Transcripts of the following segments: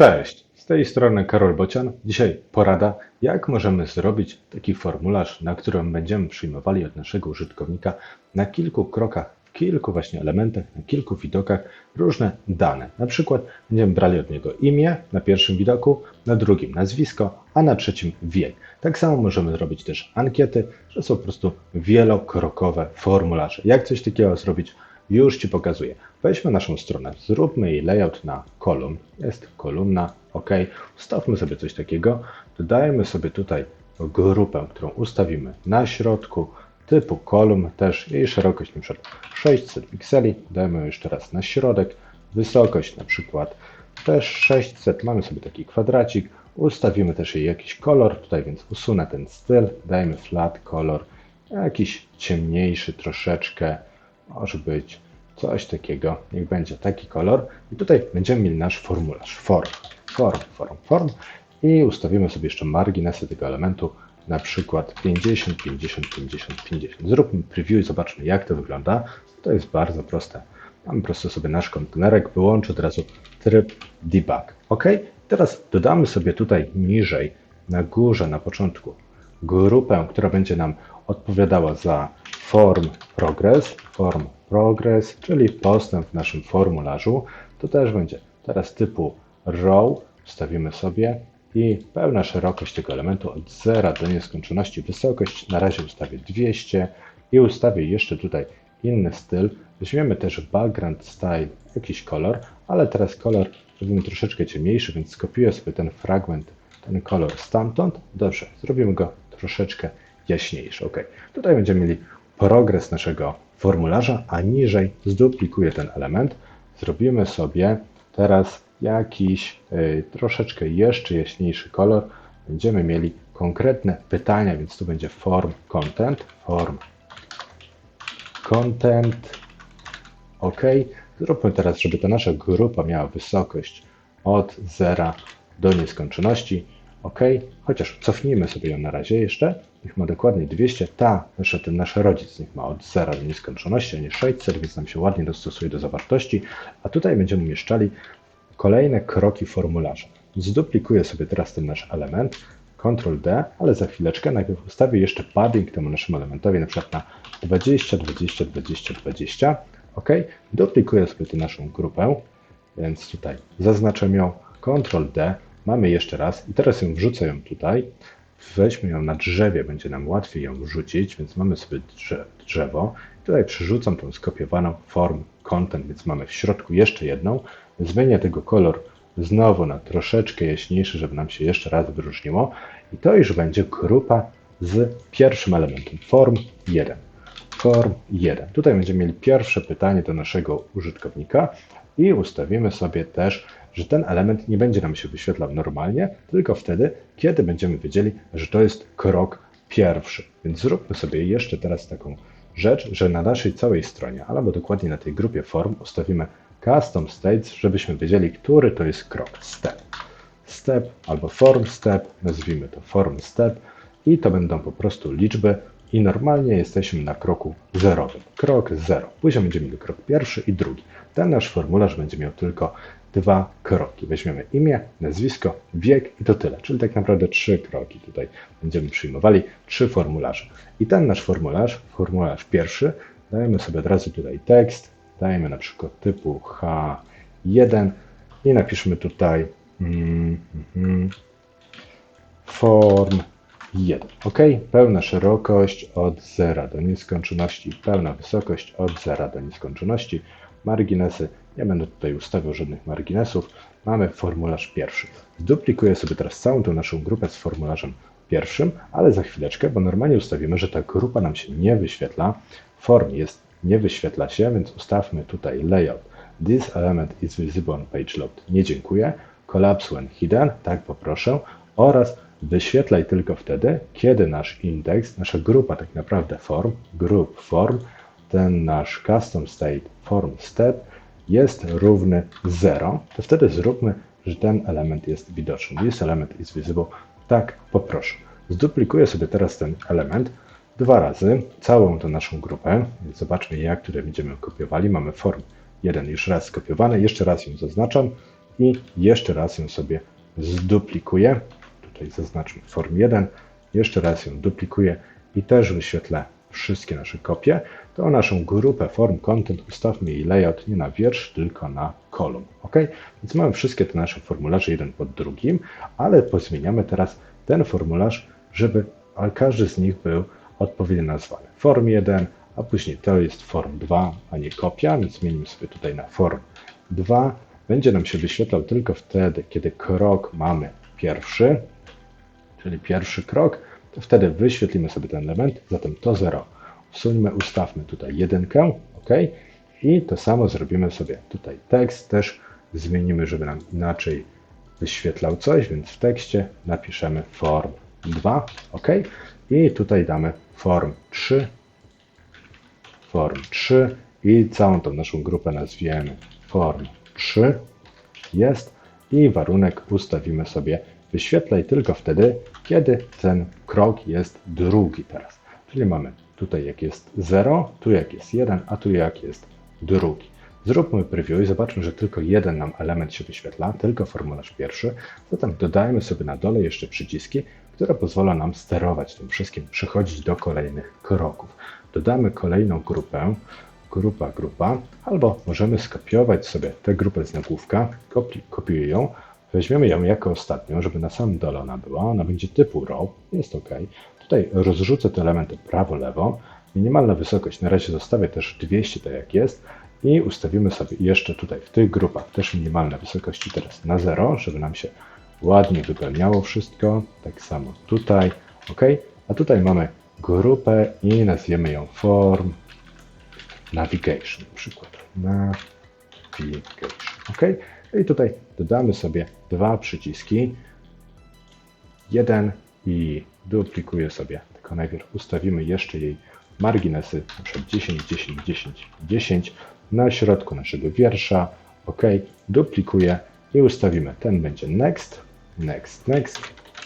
Cześć, z tej strony Karol Bocian. Dzisiaj porada, jak możemy zrobić taki formularz, na którym będziemy przyjmowali od naszego użytkownika na kilku krokach, w kilku właśnie elementach, na kilku widokach różne dane. Na przykład będziemy brali od niego imię na pierwszym widoku, na drugim nazwisko, a na trzecim wiek. Tak samo możemy zrobić też ankiety, że są po prostu wielokrokowe formularze. Jak coś takiego zrobić? Już Ci pokazuję. Weźmy naszą stronę, zróbmy jej layout na kolumn. Jest kolumna, OK. Ustawmy sobie coś takiego. Dodajmy sobie tutaj grupę, którą ustawimy na środku, typu kolumn też. Jej szerokość przykład 600 pikseli. Dajmy jeszcze raz na środek. Wysokość na przykład też 600. Mamy sobie taki kwadracik. Ustawimy też jej jakiś kolor. Tutaj więc usunę ten styl. Dajmy flat color. Jakiś ciemniejszy troszeczkę. Może być coś takiego, niech będzie taki kolor. I tutaj będziemy mieli nasz formularz, form, form, form, form. I ustawimy sobie jeszcze marginesy tego elementu, na przykład 50, 50, 50, 50. Zróbmy preview i zobaczmy, jak to wygląda. To jest bardzo proste. Mamy po prostu sobie nasz kontenerek, wyłączę od razu tryb debug. OK? Teraz dodamy sobie tutaj niżej, na górze, na początku, grupę, która będzie nam odpowiadała za form progress, form progress, czyli postęp w naszym formularzu. To też będzie teraz typu row, wstawimy sobie i pełna szerokość tego elementu od 0 do nieskończoności. Wysokość na razie ustawię 200 i ustawię jeszcze tutaj inny styl. Weźmiemy też background style, jakiś kolor, ale teraz kolor zrobimy troszeczkę ciemniejszy, więc skopiuję sobie ten fragment, ten kolor stamtąd. Dobrze, zrobimy go troszeczkę jaśniejszy. Ok, tutaj będziemy mieli progres naszego formularza, a niżej zduplikuję ten element. Zrobimy sobie teraz jakiś y, troszeczkę jeszcze jaśniejszy kolor. Będziemy mieli konkretne pytania, więc tu będzie form content, form content. OK. Zróbmy teraz, żeby ta nasza grupa miała wysokość od 0 do nieskończoności. OK, chociaż cofnijmy sobie ją na razie jeszcze. Niech ma dokładnie 200. Ta, nasza, ten nasz rodzic, niech ma od 0 do nieskończoności, a nie 600, więc nam się ładnie dostosuje do zawartości. A tutaj będziemy umieszczali kolejne kroki formularza. Zduplikuję sobie teraz ten nasz element, Ctrl D, ale za chwileczkę najpierw ustawię jeszcze padding temu naszemu elementowi, na przykład na 20, 20, 20, 20. OK, duplikuję sobie tę naszą grupę, więc tutaj zaznaczę ją, Ctrl D, Mamy jeszcze raz i teraz ją wrzucę ją tutaj. Weźmy ją na drzewie, będzie nam łatwiej ją wrzucić, więc mamy sobie drzewo. Tutaj przerzucam tą skopiowaną form content, więc mamy w środku jeszcze jedną. Zmienię tego kolor znowu na troszeczkę jaśniejszy, żeby nam się jeszcze raz wyróżniło. I to już będzie grupa z pierwszym elementem, form 1. Form 1. Tutaj będziemy mieli pierwsze pytanie do naszego użytkownika i ustawimy sobie też że ten element nie będzie nam się wyświetlał normalnie, tylko wtedy, kiedy będziemy wiedzieli, że to jest krok pierwszy. Więc zróbmy sobie jeszcze teraz taką rzecz, że na naszej całej stronie, albo dokładnie na tej grupie form ustawimy custom states, żebyśmy wiedzieli, który to jest krok. Step. Step albo form step, nazwijmy to form step i to będą po prostu liczby i normalnie jesteśmy na kroku zerowym. Krok zero. Później będziemy mieli krok pierwszy i drugi. Ten nasz formularz będzie miał tylko dwa kroki. Weźmiemy imię, nazwisko, wiek i to tyle. Czyli tak naprawdę trzy kroki. Tutaj będziemy przyjmowali trzy formularze. I ten nasz formularz, formularz pierwszy, dajemy sobie od razu tutaj tekst, dajemy na przykład typu H1 i napiszmy tutaj mm, mm, form 1. OK, pełna szerokość od 0 do nieskończoności, pełna wysokość od 0 do nieskończoności, marginesy nie będę tutaj ustawiał żadnych marginesów. Mamy formularz pierwszy. Zduplikuję sobie teraz całą tę naszą grupę z formularzem pierwszym, ale za chwileczkę, bo normalnie ustawimy, że ta grupa nam się nie wyświetla. Form jest, nie wyświetla się, więc ustawmy tutaj layout. This element is visible on page load. Nie dziękuję. Collapse when hidden, tak poproszę. Oraz wyświetlaj tylko wtedy, kiedy nasz indeks, nasza grupa tak naprawdę form, group form, ten nasz custom state form step jest równy 0, to wtedy zróbmy, że ten element jest widoczny. Jest element is visible. Tak, poproszę. Zduplikuję sobie teraz ten element dwa razy, całą tą naszą grupę. Zobaczmy, jak tutaj będziemy kopiowali. Mamy form 1 już raz skopiowany, jeszcze raz ją zaznaczam i jeszcze raz ją sobie zduplikuję. Zaznaczmy form 1. Jeszcze raz ją duplikuję i też wyświetlę wszystkie nasze kopie. To naszą grupę form content ustawmy jej layout nie na wiersz, tylko na kolumn. OK? Więc mamy wszystkie te nasze formularze jeden pod drugim, ale pozmieniamy teraz ten formularz, żeby każdy z nich był odpowiednio nazwany. Form 1, a później to jest form 2, a nie kopia, więc zmienimy sobie tutaj na form 2. Będzie nam się wyświetlał tylko wtedy, kiedy krok mamy pierwszy, czyli pierwszy krok, to wtedy wyświetlimy sobie ten element, zatem to 0. Usuńmy, ustawmy tutaj jedynkę, OK? I to samo zrobimy sobie tutaj tekst, też zmienimy, żeby nam inaczej wyświetlał coś, więc w tekście napiszemy form 2, OK? I tutaj damy form 3, form 3 i całą tą naszą grupę nazwiemy form 3, jest i warunek ustawimy sobie wyświetlaj tylko wtedy, kiedy ten krok jest drugi teraz. Czyli mamy tutaj jak jest 0, tu jak jest 1, a tu jak jest drugi. Zróbmy preview i zobaczmy, że tylko jeden nam element się wyświetla, tylko formularz pierwszy. Zatem dodajmy sobie na dole jeszcze przyciski, które pozwolą nam sterować tym wszystkim, przechodzić do kolejnych kroków. Dodamy kolejną grupę, grupa, grupa, albo możemy skopiować sobie tę grupę z nagłówka, kopi kopiuję ją, weźmiemy ją jako ostatnią, żeby na samym dole ona była, ona będzie typu row, jest ok. Tutaj rozrzucę te elementy prawo-lewo, minimalna wysokość na razie zostawię też 200 tak jak jest i ustawimy sobie jeszcze tutaj w tych grupach też minimalne wysokości teraz na 0, żeby nam się ładnie wypełniało wszystko, tak samo tutaj, ok. A tutaj mamy grupę i nazwiemy ją form navigation na przykład. Navigation. OK. I tutaj dodamy sobie dwa przyciski. Jeden i duplikuję sobie, tylko najpierw ustawimy jeszcze jej marginesy, przykład 10, 10, 10, 10 na środku naszego wiersza. OK. Duplikuję i ustawimy. Ten będzie next, next, next,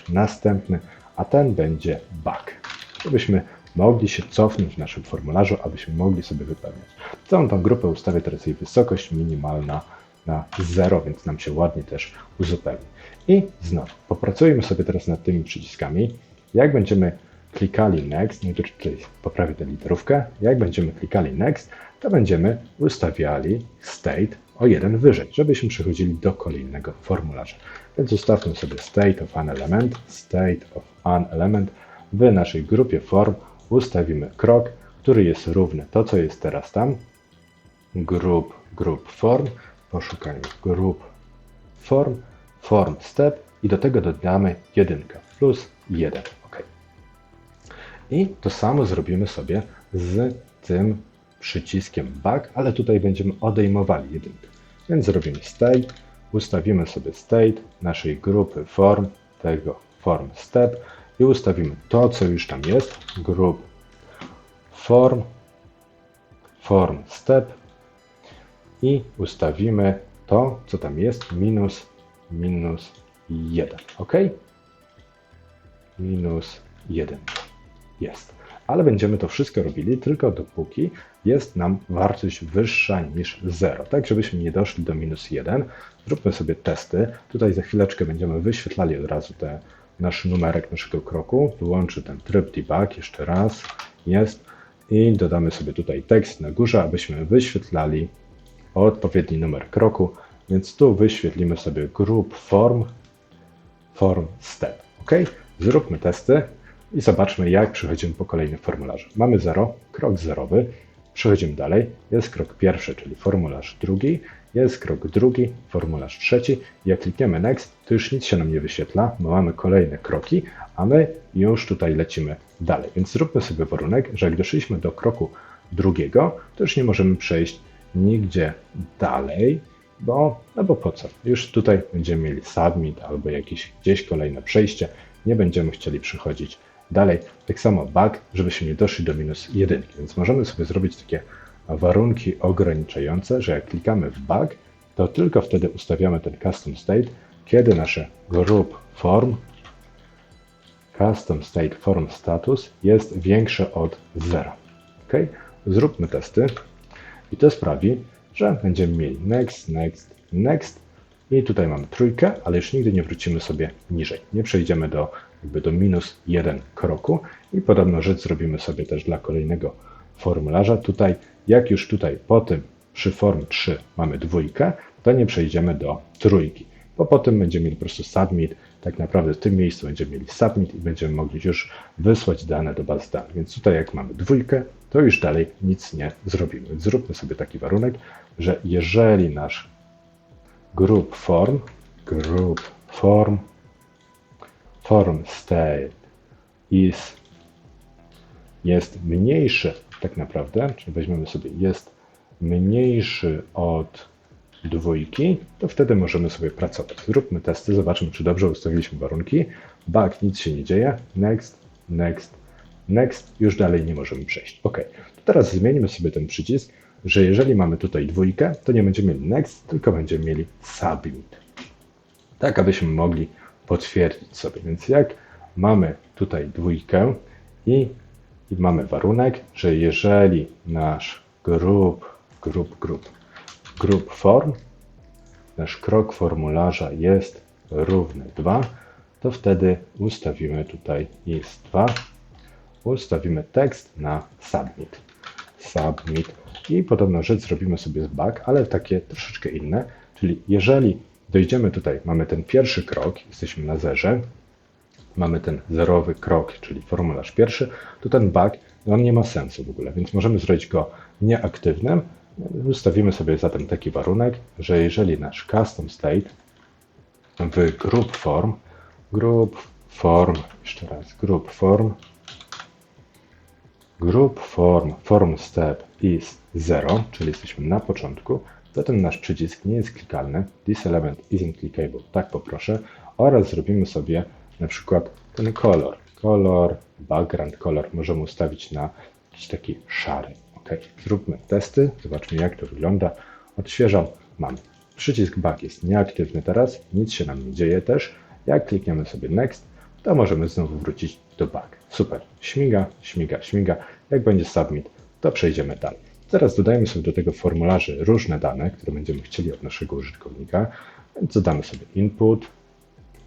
następny, a ten będzie back. Żebyśmy mogli się cofnąć w naszym formularzu, abyśmy mogli sobie wypełniać. Całą tą grupę ustawię teraz jej wysokość minimalna na 0, więc nam się ładnie też uzupełni. I znowu, popracujmy sobie teraz nad tymi przyciskami. Jak będziemy klikali Next, najpierw tutaj poprawię tę literówkę, jak będziemy klikali Next, to będziemy ustawiali State o jeden wyżej, żebyśmy przechodzili do kolejnego formularza. Więc ustawmy sobie State of an element, State of an element. W naszej grupie form ustawimy krok, który jest równy to, co jest teraz tam, group, group form, poszukajmy group form, form step i do tego dodamy jedynkę plus 1. OK. I to samo zrobimy sobie z tym przyciskiem back, ale tutaj będziemy odejmowali jedynkę. Więc zrobimy state, ustawimy sobie state naszej grupy form, tego form step i ustawimy to, co już tam jest, group form, form step i ustawimy to, co tam jest, minus, minus 1, ok? Minus 1 jest. Ale będziemy to wszystko robili tylko dopóki jest nam wartość wyższa niż 0, tak żebyśmy nie doszli do minus 1. Zróbmy sobie testy. Tutaj za chwileczkę będziemy wyświetlali od razu te, nasz numerek naszego kroku. Wyłączę ten tryb debug jeszcze raz. Jest. I dodamy sobie tutaj tekst na górze, abyśmy wyświetlali odpowiedni numer kroku. Więc tu wyświetlimy sobie group form, form step. OK? Zróbmy testy i zobaczmy, jak przechodzimy po kolejnym formularzu. Mamy 0, krok zerowy. Przechodzimy dalej. Jest krok pierwszy, czyli formularz drugi. Jest krok drugi, formularz trzeci. Jak klikniemy Next, to już nic się nam nie wyświetla, bo mamy kolejne kroki, a my już tutaj lecimy dalej. Więc zróbmy sobie warunek, że jak doszliśmy do kroku drugiego, to już nie możemy przejść nigdzie dalej, bo, no bo po co? Już tutaj będziemy mieli submit albo jakieś gdzieś kolejne przejście, nie będziemy chcieli przechodzić dalej. Tak samo bug, żebyśmy nie doszli do minus jedynki, więc możemy sobie zrobić takie warunki ograniczające, że jak klikamy w bug, to tylko wtedy ustawiamy ten custom state, kiedy nasze group form, custom state form status jest większe od zera. Ok? Zróbmy testy i to sprawi, że będziemy mieli next, next, next I tutaj mamy trójkę, ale już nigdy nie wrócimy sobie niżej. Nie przejdziemy do, jakby do minus jeden kroku i podobną rzecz zrobimy sobie też dla kolejnego formularza. Tutaj, jak już tutaj po tym przy form 3 mamy dwójkę, to nie przejdziemy do trójki, bo potem będziemy mieli po prostu submit. Tak naprawdę w tym miejscu będziemy mieli submit i będziemy mogli już wysłać dane do baz danych. Więc tutaj jak mamy dwójkę, to już dalej nic nie zrobimy. Więc zróbmy sobie taki warunek, że jeżeli nasz group form, group form, form state is jest mniejszy tak naprawdę, czyli weźmiemy sobie jest mniejszy od dwójki, to wtedy możemy sobie pracować. Zróbmy testy, zobaczmy, czy dobrze ustawiliśmy warunki. Bug, nic się nie dzieje. Next, next, next. Już dalej nie możemy przejść. OK. To teraz zmienimy sobie ten przycisk, że jeżeli mamy tutaj dwójkę, to nie będziemy mieli next, tylko będziemy mieli submit. Tak, abyśmy mogli potwierdzić sobie. Więc jak mamy tutaj dwójkę i, i mamy warunek, że jeżeli nasz group, group, group, group form, nasz krok formularza jest równy 2, to wtedy ustawimy tutaj jest 2, ustawimy tekst na submit. Submit. I podobną rzecz zrobimy sobie z back, ale takie troszeczkę inne, czyli jeżeli dojdziemy tutaj, mamy ten pierwszy krok, jesteśmy na zerze, mamy ten zerowy krok, czyli formularz pierwszy, to ten bug, on nie ma sensu w ogóle, więc możemy zrobić go nieaktywnym. Ustawimy sobie zatem taki warunek, że jeżeli nasz custom state w group form, group form, jeszcze raz, group form, group form, form step is 0, czyli jesteśmy na początku, to ten nasz przycisk nie jest klikalny, this element isn't clickable, tak poproszę, oraz zrobimy sobie na przykład ten kolor, kolor, background color możemy ustawić na jakiś taki szary. Ok, zróbmy testy, zobaczmy jak to wygląda. Odświeżam, mam. Przycisk back jest nieaktywny teraz, nic się nam nie dzieje też. Jak klikniemy sobie next, to możemy znowu wrócić do back. Super, śmiga, śmiga, śmiga. Jak będzie submit, to przejdziemy dalej. Teraz dodajmy sobie do tego formularzy różne dane, które będziemy chcieli od naszego użytkownika. Więc dodamy sobie input,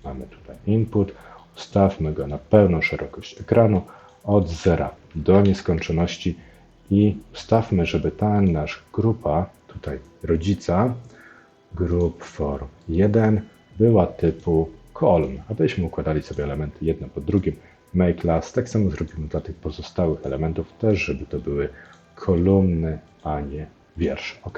mamy tutaj input, ustawmy go na pełną szerokość ekranu od zera do nieskończoności i ustawmy, żeby ta nasz grupa, tutaj rodzica, group form 1 była typu column, abyśmy układali sobie elementy jedno po drugim. Make class, tak samo zrobimy dla tych pozostałych elementów też, żeby to były kolumny, a nie wiersz. OK?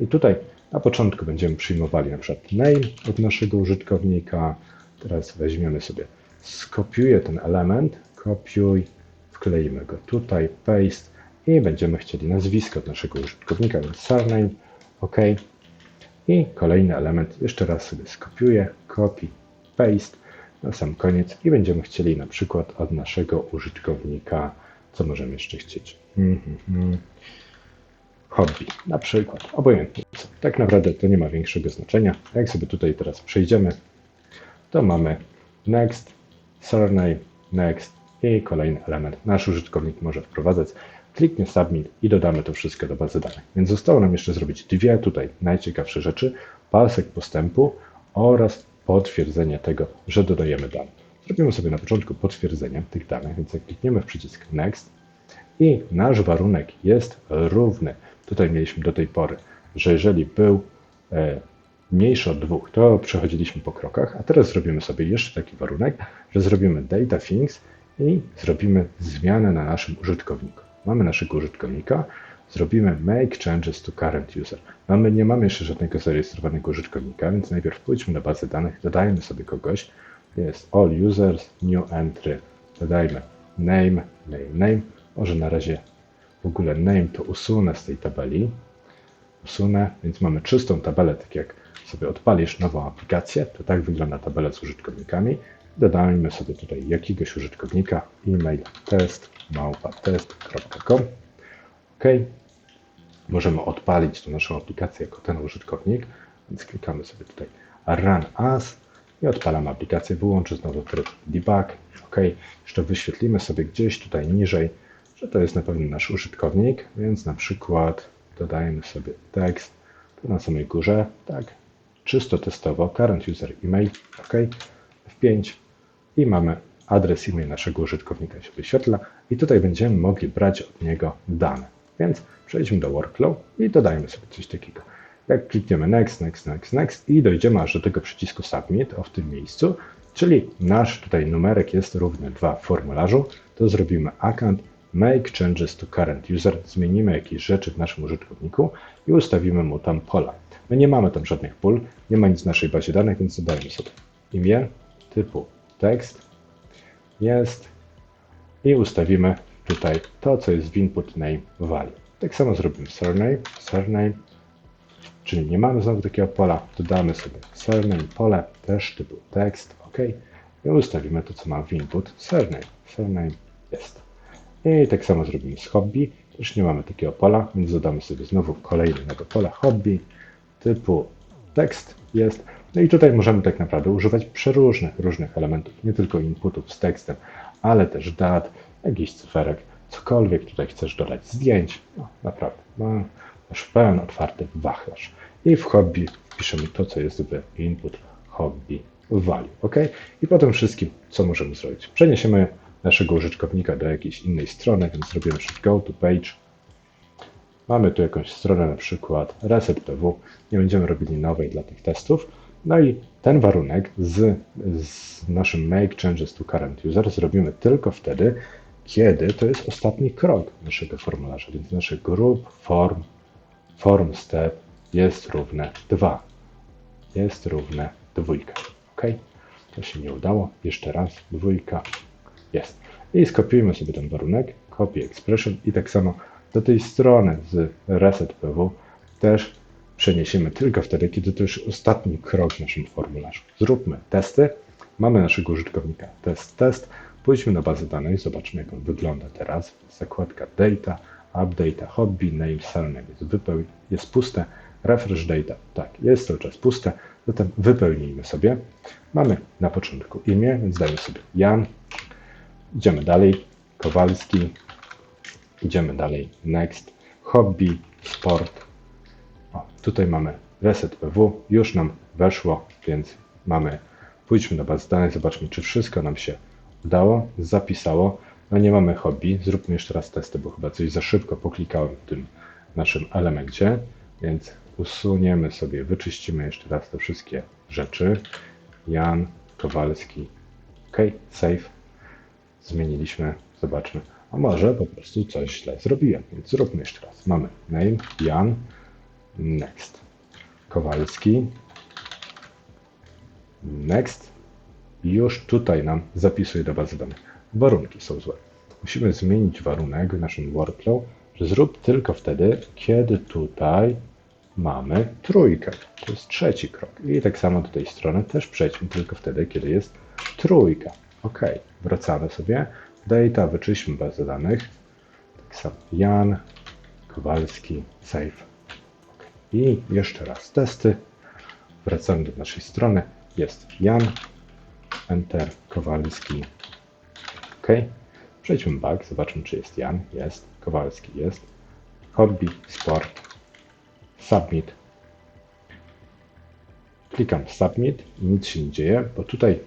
I tutaj na początku będziemy przyjmowali na przykład name od naszego użytkownika. Teraz weźmiemy sobie, skopiuję ten element, kopiuj, wkleimy go tutaj, paste i będziemy chcieli nazwisko naszego użytkownika, więc surname, OK. I kolejny element, jeszcze raz sobie skopiuję, copy, paste na sam koniec i będziemy chcieli na przykład od naszego użytkownika, co możemy jeszcze chcieć? Mm -hmm. Hobby, na przykład, obojętnie. Tak naprawdę to nie ma większego znaczenia. Jak sobie tutaj teraz przejdziemy, to mamy next, surname, next i kolejny element. Nasz użytkownik może wprowadzać kliknie Submit i dodamy to wszystko do bazy danych. Więc zostało nam jeszcze zrobić dwie tutaj najciekawsze rzeczy, pasek postępu oraz potwierdzenie tego, że dodajemy dane. Zrobimy sobie na początku potwierdzenie tych danych, więc jak klikniemy w przycisk Next i nasz warunek jest równy. Tutaj mieliśmy do tej pory, że jeżeli był e, mniejszy od dwóch, to przechodziliśmy po krokach, a teraz zrobimy sobie jeszcze taki warunek, że zrobimy data things i zrobimy zmianę na naszym użytkowniku. Mamy naszego użytkownika, zrobimy make changes to current user. Mamy, nie mamy jeszcze żadnego zarejestrowanego użytkownika, więc najpierw pójdźmy do bazy danych, dodajmy sobie kogoś. Jest all users, new entry. Dodajmy name, name, name. Może na razie w ogóle name to usunę z tej tabeli. Usunę, więc mamy czystą tabelę, tak jak sobie odpalisz nową aplikację, to tak wygląda tabela z użytkownikami. Dodajmy sobie tutaj jakiegoś użytkownika, e-mail test, małpa test.com. OK. Możemy odpalić tę naszą aplikację jako ten użytkownik, więc klikamy sobie tutaj Run As i odpalamy aplikację. Wyłączę znowu tryb Debug. OK. Jeszcze wyświetlimy sobie gdzieś tutaj niżej, że to jest na pewno nasz użytkownik, więc na przykład dodajemy sobie tekst tu na samej górze, tak, czysto testowo current user email, OK, F5 i mamy adres e-mail naszego użytkownika się wyświetla i tutaj będziemy mogli brać od niego dane. Więc przejdźmy do workflow i dodajmy sobie coś takiego. Jak klikniemy next, next, next, next i dojdziemy aż do tego przycisku submit o w tym miejscu, czyli nasz tutaj numerek jest równy 2 w formularzu, to zrobimy account make changes to current user, zmienimy jakieś rzeczy w naszym użytkowniku i ustawimy mu tam pola. My nie mamy tam żadnych pól, nie ma nic w naszej bazie danych, więc dodajmy sobie imię typu tekst jest i ustawimy tutaj to, co jest w input name value. Tak samo zrobimy surname, surname, czyli nie mamy znowu takiego pola, dodamy sobie surname pole, też typu tekst, ok, i ustawimy to, co ma w input surname, surname jest. I tak samo zrobimy z hobby, też nie mamy takiego pola, więc dodamy sobie znowu kolejnego pola hobby, typu tekst jest. No i tutaj możemy tak naprawdę używać przeróżnych różnych elementów, nie tylko inputów z tekstem, ale też dat, jakichś cyferek, cokolwiek tutaj chcesz dodać, zdjęć, no naprawdę, no, masz pełen otwarty wachlarz. I w hobby piszemy to, co jest w input hobby value, ok? I potem wszystkim, co możemy zrobić. Przeniesiemy naszego użytkownika do jakiejś innej strony, więc zrobimy go to page, Mamy tu jakąś stronę, na przykład reset.pw. Nie będziemy robili nowej dla tych testów. No i ten warunek z, z naszym make changes to current user zrobimy tylko wtedy, kiedy to jest ostatni krok naszego formularza, więc nasze group form, form step jest równe 2. Jest równe dwójka. OK? To się nie udało. Jeszcze raz, dwójka jest. I skopiujmy sobie ten warunek, copy expression i tak samo do tej strony z reset.pw też przeniesiemy tylko wtedy, kiedy to już ostatni krok w naszym formularzu. Zróbmy testy. Mamy naszego użytkownika test, test. Pójdźmy na bazę danych, zobaczmy jak on wygląda teraz. Zakładka data, update, hobby, name, surname jest, jest puste. Refresh data, tak, jest cały czas puste. Zatem wypełnijmy sobie. Mamy na początku imię, więc dajmy sobie Jan. Idziemy dalej. Kowalski, Idziemy dalej. Next. Hobby, sport. Tutaj mamy reset PW. Już nam weszło, więc mamy. Pójdźmy do bazy danych, zobaczmy, czy wszystko nam się udało, zapisało. No nie mamy hobby. Zróbmy jeszcze raz testy, bo chyba coś za szybko poklikałem w tym naszym elemencie. Więc usuniemy sobie, wyczyścimy jeszcze raz te wszystkie rzeczy. Jan Kowalski. OK, save. Zmieniliśmy. Zobaczmy. A może po prostu coś źle zrobiłem, więc zróbmy jeszcze raz. Mamy name, Jan, next. Kowalski, next. Już tutaj nam zapisuje do bazy danych. Warunki są złe. Musimy zmienić warunek w naszym workflow, że zrób tylko wtedy, kiedy tutaj mamy trójkę. To jest trzeci krok. I tak samo do tej strony też przejdźmy tylko wtedy, kiedy jest trójka. OK, wracamy sobie Data, wyczyśmy bazę danych. Tak samo Jan, Kowalski, save. I jeszcze raz testy. Wracamy do naszej strony. Jest Jan, Enter, Kowalski. OK. Przejdźmy back, zobaczmy czy jest Jan. Jest. Kowalski jest. Hobby, sport. Submit. Klikam Submit nic się nie dzieje, bo tutaj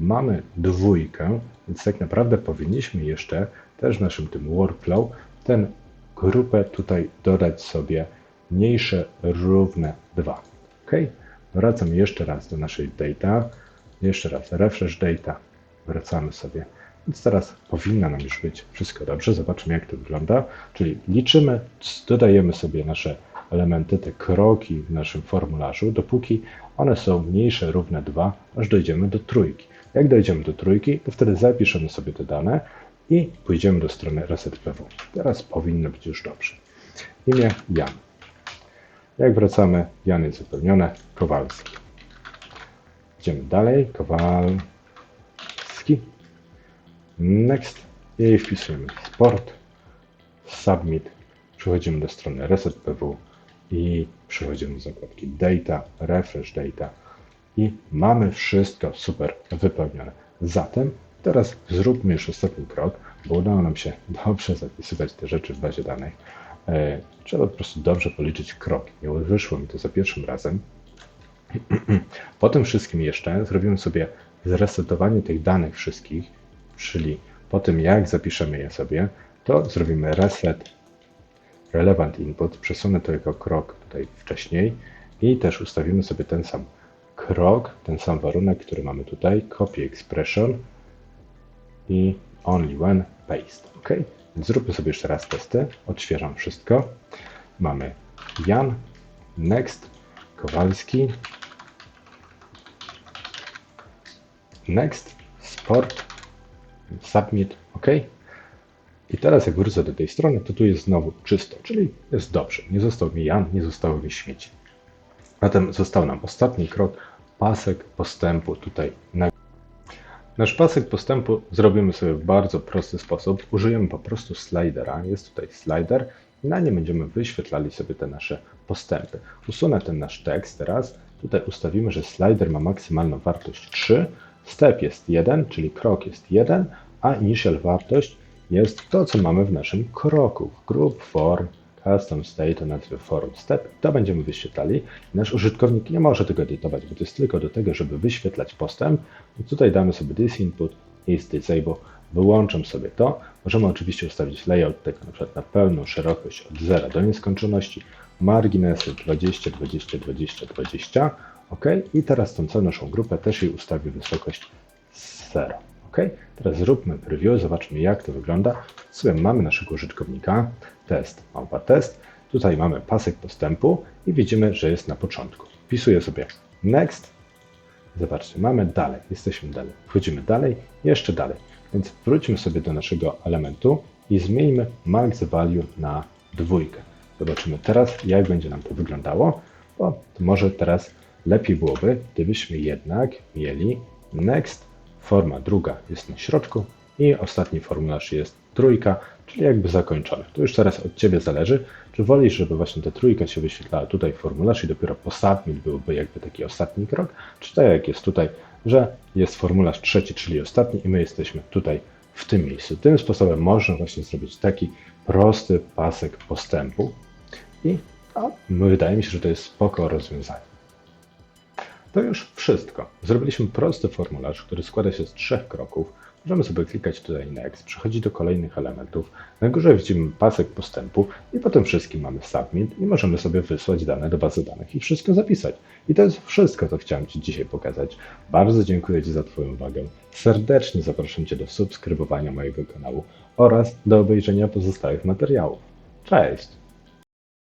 mamy dwójkę, więc tak naprawdę powinniśmy jeszcze też w naszym tym workflow tę grupę tutaj dodać sobie mniejsze równe 2. OK? Wracam jeszcze raz do naszej data. Jeszcze raz refresh data. Wracamy sobie. Więc teraz powinno nam już być wszystko dobrze. Zobaczmy, jak to wygląda. Czyli liczymy, dodajemy sobie nasze elementy, te kroki w naszym formularzu, dopóki one są mniejsze, równe 2, aż dojdziemy do trójki. Jak dojdziemy do trójki, to wtedy zapiszemy sobie te dane i pójdziemy do strony reset.pw. Teraz powinno być już dobrze. Imię Jan. Jak wracamy, Jan jest wypełnione, Kowalski. Idziemy dalej, Kowalski. Next i wpisujemy sport, submit. Przechodzimy do strony reset.pw i przechodzimy do zakładki data, refresh data i mamy wszystko super wypełnione. Zatem teraz zróbmy już ostatni krok, bo udało nam się dobrze zapisywać te rzeczy w bazie danych. E, trzeba po prostu dobrze policzyć kroki. Nie wyszło mi to za pierwszym razem. Po tym wszystkim jeszcze zrobimy sobie zresetowanie tych danych wszystkich, czyli po tym jak zapiszemy je sobie, to zrobimy reset relevant input, przesunę to jako krok tutaj wcześniej i też ustawimy sobie ten sam krok, ten sam warunek, który mamy tutaj, copy expression i only when paste. OK? Zróbmy sobie jeszcze raz testy. Odświeżam wszystko. Mamy Jan, next, Kowalski, next, sport, submit, OK? I teraz jak wrócę do tej strony, to tu jest znowu czysto, czyli jest dobrze. Nie został mi Jan, nie zostało mi śmieci. Zatem został nam ostatni krok, pasek postępu tutaj na Nasz pasek postępu zrobimy sobie w bardzo prosty sposób. Użyjemy po prostu slidera. Jest tutaj slider na nim będziemy wyświetlali sobie te nasze postępy. Usunę ten nasz tekst teraz. Tutaj ustawimy, że slider ma maksymalną wartość 3, step jest 1, czyli krok jest 1, a initial wartość jest to, co mamy w naszym kroku. Group, form, custom state nazwie form step. To będziemy wyświetlali. Nasz użytkownik nie może tego edytować, bo to jest tylko do tego, żeby wyświetlać postęp. I tutaj damy sobie this input is disable. Wyłączam sobie to. Możemy oczywiście ustawić layout tego na przykład na pełną szerokość od 0 do nieskończoności. Marginesy 20, 20, 20, 20. OK. I teraz tą całą naszą grupę też jej ustawię wysokość 0. OK. Teraz zróbmy preview, zobaczmy jak to wygląda. Sobie mamy naszego użytkownika, test, małpa test. Tutaj mamy pasek postępu i widzimy, że jest na początku. Wpisuję sobie next. Zobaczcie, mamy dalej, jesteśmy dalej. Wchodzimy dalej, jeszcze dalej. Więc wróćmy sobie do naszego elementu i zmieńmy max value na dwójkę. Zobaczymy teraz, jak będzie nam to wyglądało, bo to może teraz lepiej byłoby, gdybyśmy jednak mieli next forma druga jest na środku i ostatni formularz jest trójka, czyli jakby zakończony. To już teraz od Ciebie zależy, czy wolisz, żeby właśnie ta trójka się wyświetlała tutaj w formularz i dopiero po submit byłby jakby taki ostatni krok, czy tak jak jest tutaj, że jest formularz trzeci, czyli ostatni i my jesteśmy tutaj w tym miejscu. Tym sposobem można właśnie zrobić taki prosty pasek postępu i a, wydaje mi się, że to jest spoko rozwiązanie. To już wszystko. Zrobiliśmy prosty formularz, który składa się z trzech kroków. Możemy sobie klikać tutaj Next, przechodzić do kolejnych elementów. Na górze widzimy pasek postępu i po tym wszystkim mamy Submit i możemy sobie wysłać dane do bazy danych i wszystko zapisać. I to jest wszystko, co chciałem Ci dzisiaj pokazać. Bardzo dziękuję Ci za Twoją uwagę. Serdecznie zapraszam Cię do subskrybowania mojego kanału oraz do obejrzenia pozostałych materiałów. Cześć!